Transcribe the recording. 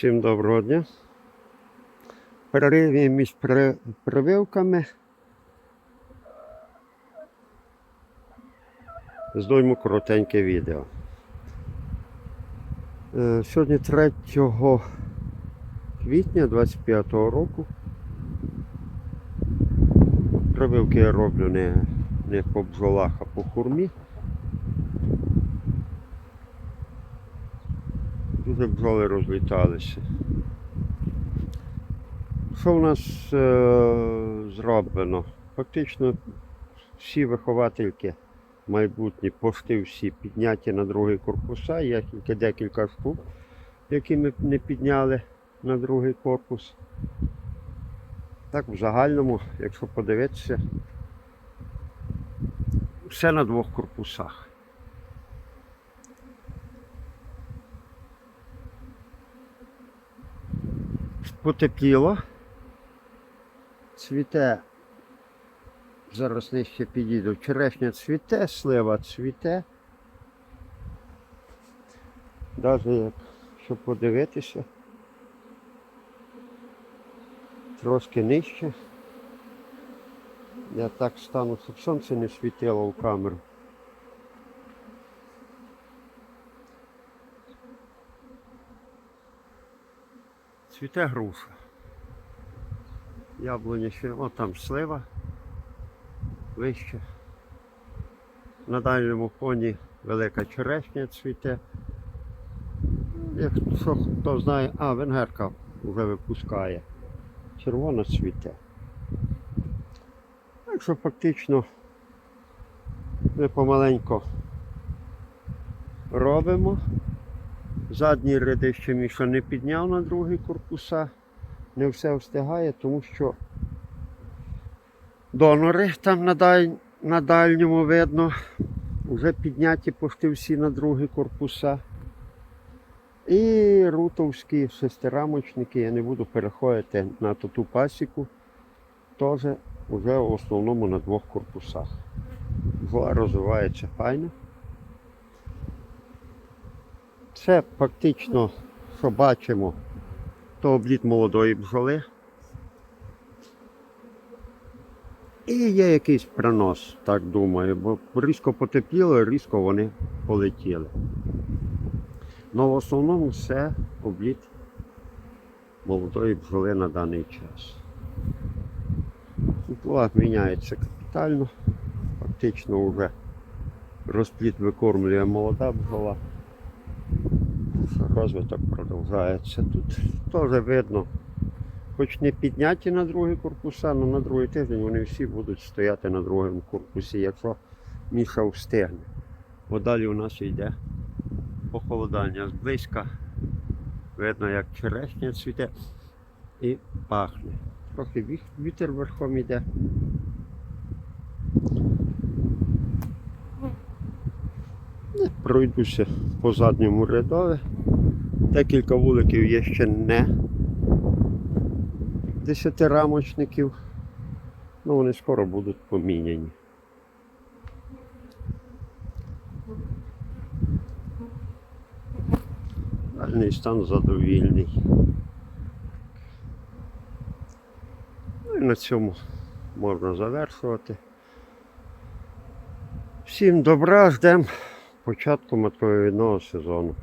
Всім доброго дня. Перериві між при- прививками. Здойму коротеньке відео. Е, Сьогодні 3 квітня 25-го року. Прививки я роблю не, не по бджолах, а по хурмі. Дуже бджоли розліталися. Що в нас е, зроблено? Фактично всі виховательки майбутні, пошти всі підняті на другий корпуса. Є тільки декілька штук, які ми не підняли на другий корпус. Так, в загальному, якщо подивитися, все на двох корпусах. Потепліло. Цвіте. Зараз нижче підійду. Черешня цвіте, слива цвіте. Навіть якщо подивитися. Трошки нижче. Я так стану, щоб сонце не світило в камеру. Цвіте груша. Яблуня ще, о там слива вище. На дальньому фоні велика черешня цвіте. Якщо хто знає, а, венгерка вже випускає. Червона цвіте. Так що фактично ми помаленько робимо. Задні ряди ще Міша не підняв на другий корпуса. Не все встигає, тому що донори там на, даль... на дальньому видно. Вже підняті пошти всі на другий корпуса. І рутовські шестирамочники, я не буду переходити на ту пасіку, теж вже в основному на двох корпусах. Розвивається файно. Це фактично, що бачимо, то обліт молодої бджоли. І є якийсь пронос, так думаю, бо різко потепліло, різко вони полетіли. Ну в основному все обліт молодої бджоли на даний час. Бджола міняється капітально, фактично вже розпліт викормлює молода бджола. Розвиток продовжується. Тут теж видно, хоч не підняті на другий корпуса, але на другий тиждень вони всі будуть стояти на другому корпусі, якщо Міша встигне. Бо далі у нас йде похолодання зблизька. Видно, як черешня цвіте і пахне. Трохи вітер верхом йде. Пройдуся по задньому рядові. Декілька вуликів є ще не десятирамочників. Ну вони скоро будуть поміняні. Дальний стан задовільний. Ну і на цьому можна завершувати. Всім добра, ждемо початку матковідного сезону.